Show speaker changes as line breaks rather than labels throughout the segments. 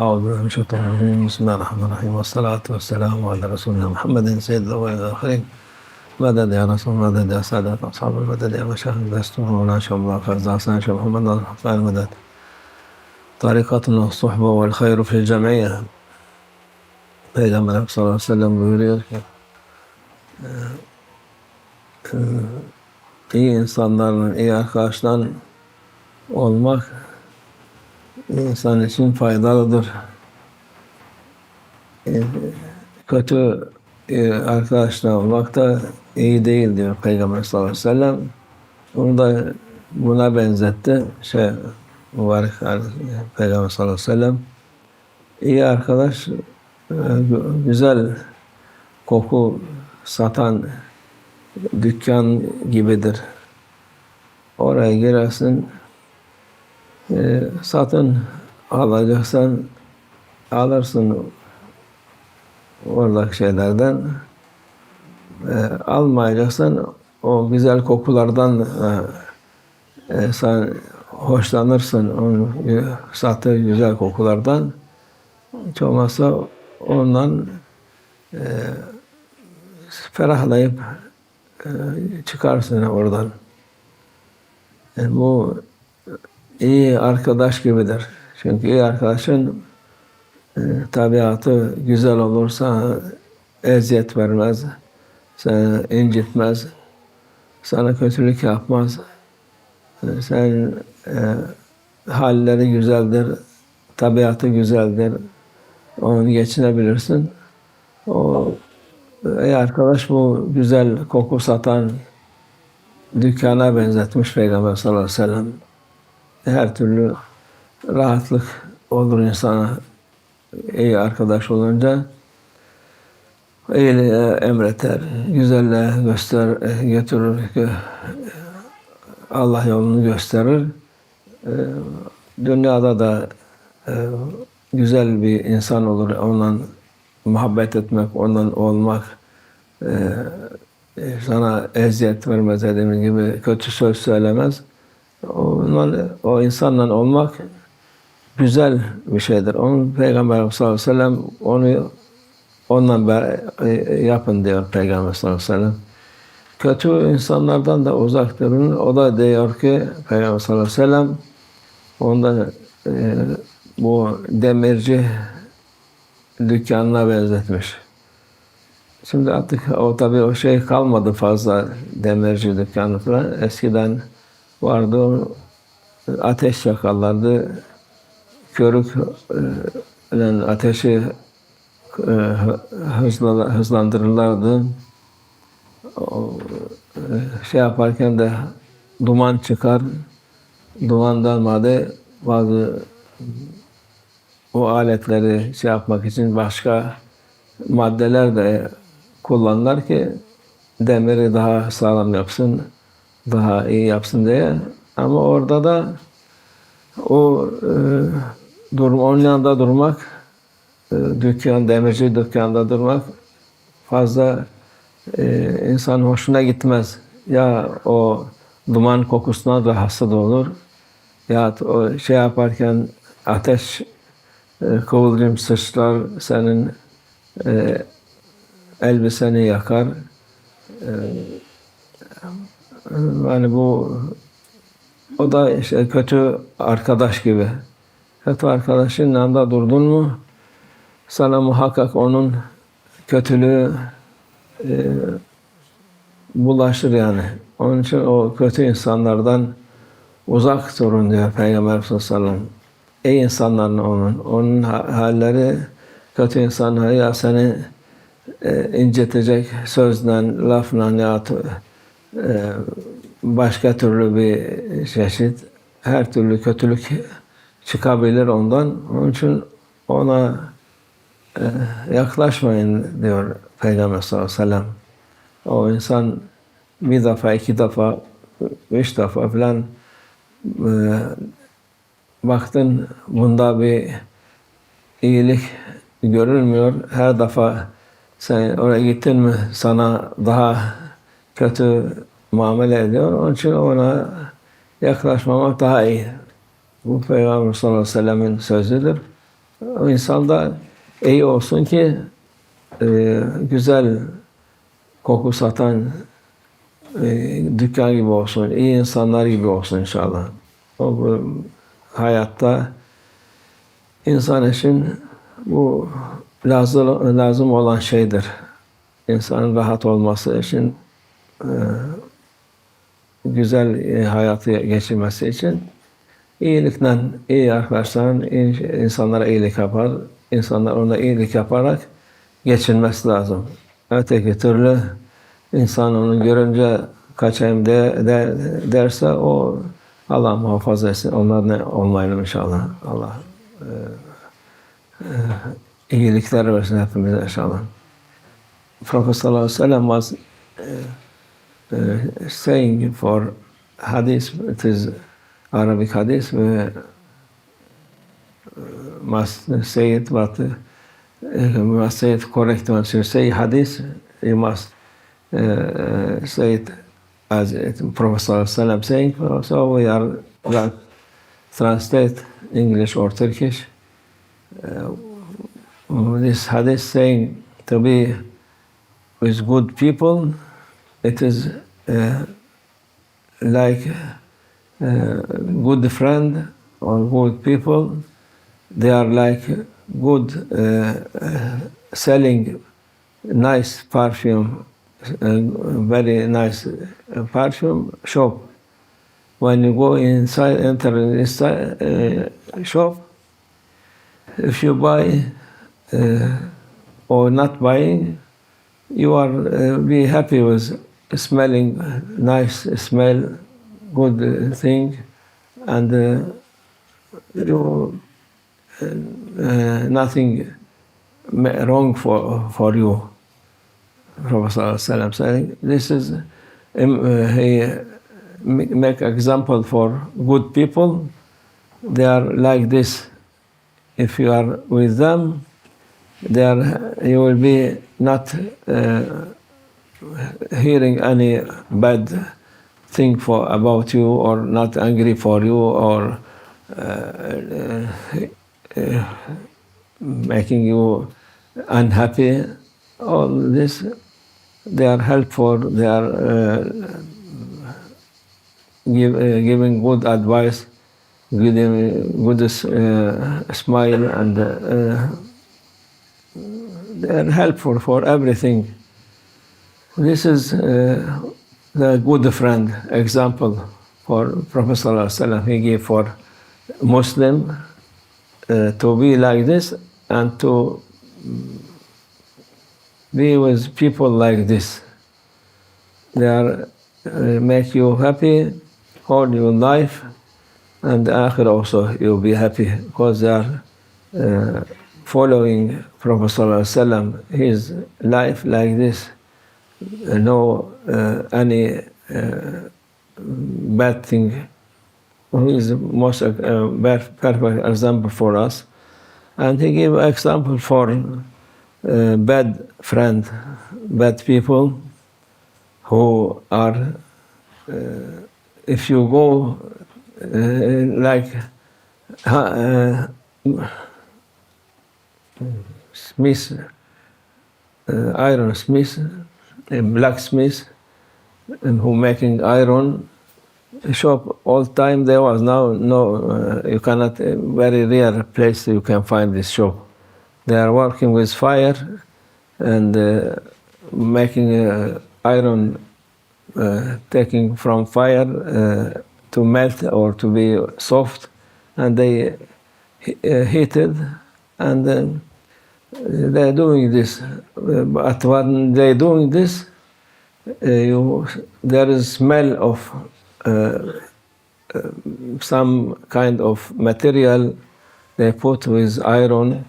أعوذ بالله من الشيطان الرجيم. بسم الله الرحمن الرحيم. والصلاة والسلام على رسولنا محمد سيد الأولين والآخرين. مدد يا رسول مدد يا سادة أصحاب المدد يا مشايخ؟ دستور مولانا شاء الله. فاز حسن شاء محمد حقائق المدد suhbe vel hayru fil cemiye. Peygamber sallallahu aleyhi ve sellem buyuruyor ki e, e, iyi insanların, iyi arkadaştan olmak insan için faydalıdır. E, kötü arkadaşla olmak da iyi değil diyor Peygamber sallallahu aleyhi ve sellem. Onu da buna benzetti. Şey, mübarek Peygamber sallallahu aleyhi ve sellem iyi arkadaş e, güzel koku satan dükkan gibidir. Oraya girersin e, satın alacaksan alırsın oradaki şeylerden e, almayacaksan o güzel kokulardan e, sen hoşlanırsın onun sattığı güzel kokulardan. Hiç olmazsa ondan e, ferahlayıp e, çıkarsın oradan. E, bu iyi arkadaş gibidir. Çünkü iyi arkadaşın e, tabiatı güzel olursa eziyet vermez, seni incitmez, sana kötülük yapmaz. E, sen e, halleri güzeldir, tabiatı güzeldir. Onu geçinebilirsin. O ey arkadaş bu güzel koku satan dükkana benzetmiş Peygamber sallallahu aleyhi ve sellem. Her türlü rahatlık olur insana iyi arkadaş olunca. İyiliği emreter, güzelle göster, götürür, Allah yolunu gösterir. Ee, dünyada da e, güzel bir insan olur. Ondan muhabbet etmek, ondan olmak, e, sana eziyet vermez dediğimiz gibi kötü söz söylemez. Ondan, o insanla olmak güzel bir şeydir. Onun Peygamber sallallahu aleyhi ve sellem onu ondan yapın diyor Peygamber sallallahu aleyhi ve sellem. Kötü insanlardan da uzak durun. O da diyor ki Peygamber sallallahu aleyhi ve sellem onda e, bu demirci dükkanına benzetmiş. Şimdi artık o tabi o şey kalmadı fazla demirci dükkanı falan. Eskiden vardı ateş yakarlardı. Körük e, ateşi e, hızlandırırlardı. O, e, şey yaparken de duman çıkar. Dumandan madde bazı o aletleri şey yapmak için başka maddeler de kullanırlar ki demiri daha sağlam yapsın, daha iyi yapsın diye. Ama orada da o e, durum, onun yanında durmak, e, dükkan, demirci dükkanda durmak fazla e, insan hoşuna gitmez. Ya o duman kokusuna rahatsız olur. Ya o şey yaparken ateş e, kıvılcım sıçrar senin e, elbiseni yakar. E, yani bu o da işte kötü arkadaş gibi. Kötü arkadaşın yanında durdun mu sana muhakkak onun kötülüğü e, bulaşır yani. Onun için o kötü insanlardan uzak durun diyor Peygamber sallallahu aleyhi ve sellem. Ey insanların onun, onun halleri kötü insanlar ya seni e, incitecek sözle, lafla ya e, başka türlü bir çeşit her türlü kötülük çıkabilir ondan. Onun için ona e, yaklaşmayın diyor Peygamber sallallahu aleyhi ve sellem. O insan bir defa, iki defa, üç defa falan e, baktın bunda bir iyilik görülmüyor. Her defa sen oraya gittin mi sana daha kötü muamele ediyor. Onun için ona yaklaşmamak daha iyi. Bu Peygamber sallallahu aleyhi ve sellemin sözüdür. O insan da iyi olsun ki e, güzel koku satan e, dükkan gibi olsun, iyi insanlar gibi olsun inşallah. O bu hayatta insan için bu lazım, lazım olan şeydir. İnsanın rahat olması için e, güzel e, hayatı geçirmesi için iyilikle, iyi iyi insanlara iyilik yapar, insanlar ona iyilik yaparak geçinmesi lazım. Öteki türlü insan onu görünce kaçayım de, de, derse o Allah muhafaza etsin. Onlar ne olmayalım inşallah. Allah e, e, iyilikler versin hepimize inşallah. Prophet sallallahu aleyhi ve sellem uh, saying for hadith, it is Arabic hadith, we uh, must say it, but uh, we must say it correct. Once you say hadith, you must uh, say it as it, Prophet sellem saying. So we are to translate English or Turkish. Uh, this hadith saying to be with good people, it is uh, like uh, good friend or good people. They are like good uh, uh, selling nice perfume, uh, very nice perfume shop. When you go inside, enter inside shop, if you buy or not buying, you are be happy with smelling nice smell, good thing, and uh, you uh, uh, nothing wrong for for you. Prophet saying this is um, he make example for good people. They are like this. If you are with them, there you will be not uh, hearing any bad thing for about you or not angry for you or uh, uh, uh, making you unhappy all this they are helpful they are uh, give, uh, giving good advice giving good smile and they are helpful for everything. This is uh, the good friend example for Prophet Wasallam. He gave for Muslim uh, to be like this and to be with people like this. They are uh, make you happy all your life, and akhir also you'll be happy because they are uh, following Prophet ﷺ, his life like this, no uh, any uh, bad thing. He is the most uh, perfect example for us, and he gave example for bad friend, bad people who are. If you go like smith, iron smith, a blacksmith, who making iron. Shop all time there was now no uh, you cannot uh, very rare place you can find this shop. They are working with fire and uh, making uh, iron uh, taking from fire to melt or to be soft. And they heated and then they're doing this. But when they're doing this, uh, you, there is smell of uh, uh, some kind of material they put with iron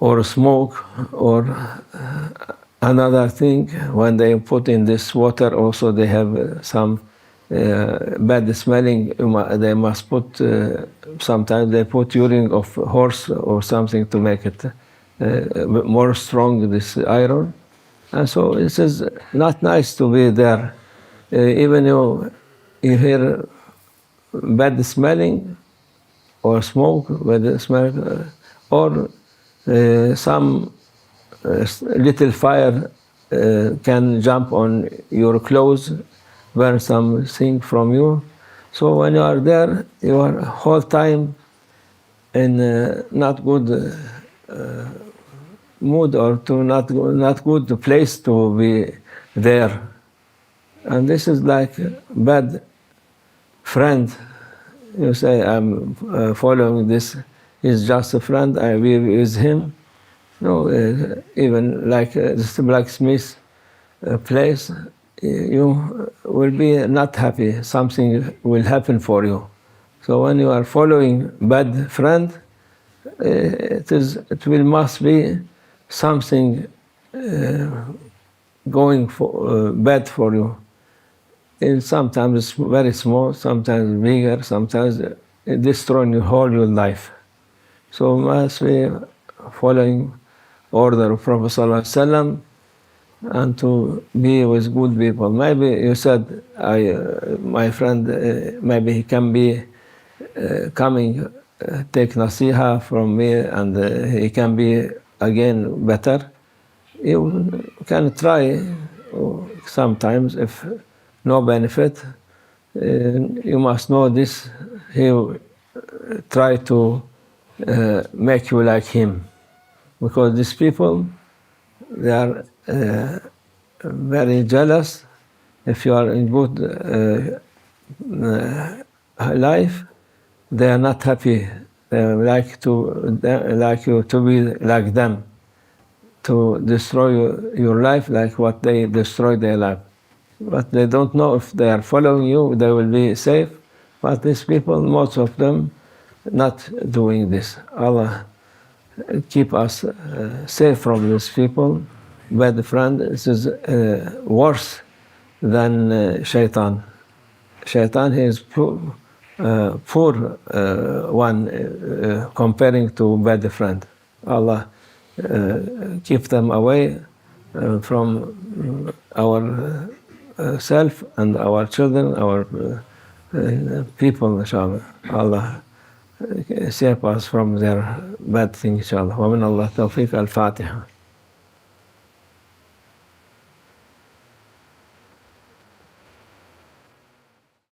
or smoke or uh, another thing. When they put in this water, also they have some bad smelling. They must put sometimes they put urine of horse or something to make it more strong. This iron, and so it is not nice to be there. Uh, even you you hear bad smelling or smoke, bad smell, uh, or uh, some uh, little fire uh, can jump on your clothes, burn something from you. So when you are there, you are whole time in uh, not good uh, mood or to not not good place to be there, and this is like bad friend. You say I'm uh, following this. He's just a friend. I will with him. No, uh, even like uh, this blacksmith uh, place, you will be not happy. Something will happen for you. So when you are following bad friend, uh, it is it will must be something uh, going for uh, bad for you. And sometimes it's very small, sometimes bigger, sometimes it destroying your whole your life. So must be following order of Prophet Sallallahu and to be with good people. Maybe you said, I, uh, my friend, uh, maybe he can be uh, coming, uh, take nasiha from me, and uh, he can be again better. You can try uh, sometimes if no benefit. Uh, you must know this. He will try to uh, make you like him because these people they are uh, very jealous if you are in good uh, uh, life they are not happy like to like you to be like them to destroy your, your life like what they destroy their life but they don't know if they are following you they will be safe but these people most of them not doing this allah keep us uh, safe from these people. Bad friend this is uh, worse than uh, shaitan. Shaitan he is uh, poor uh, one uh, comparing to bad friend. Allah uh, keep them away uh, from our uh, self and our children, our uh, uh, people, inshallah. Allah save us from their bad things, inshallah. ومن الله التوفيق الفاتحة